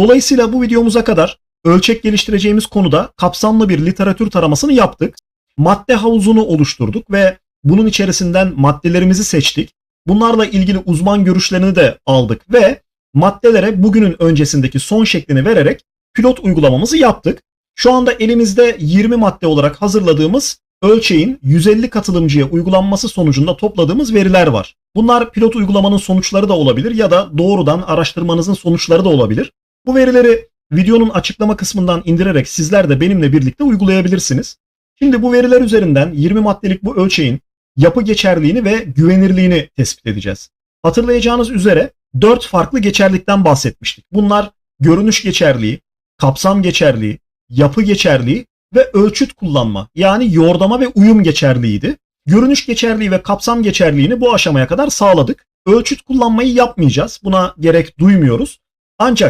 Dolayısıyla bu videomuza kadar ölçek geliştireceğimiz konuda kapsamlı bir literatür taramasını yaptık. Madde havuzunu oluşturduk ve bunun içerisinden maddelerimizi seçtik. Bunlarla ilgili uzman görüşlerini de aldık ve maddelere bugünün öncesindeki son şeklini vererek pilot uygulamamızı yaptık. Şu anda elimizde 20 madde olarak hazırladığımız ölçeğin 150 katılımcıya uygulanması sonucunda topladığımız veriler var. Bunlar pilot uygulamanın sonuçları da olabilir ya da doğrudan araştırmanızın sonuçları da olabilir. Bu verileri videonun açıklama kısmından indirerek sizler de benimle birlikte uygulayabilirsiniz. Şimdi bu veriler üzerinden 20 maddelik bu ölçeğin yapı geçerliğini ve güvenirliğini tespit edeceğiz. Hatırlayacağınız üzere 4 farklı geçerlikten bahsetmiştik. Bunlar görünüş geçerliği, kapsam geçerliği, yapı geçerliği ve ölçüt kullanma yani yordama ve uyum geçerliğiydi. Görünüş geçerliği ve kapsam geçerliğini bu aşamaya kadar sağladık. Ölçüt kullanmayı yapmayacağız. Buna gerek duymuyoruz. Ancak